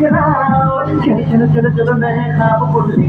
ছেড়ে ছেড়ে ছেড়ে ছেড়ে মেয়ে খাব বললি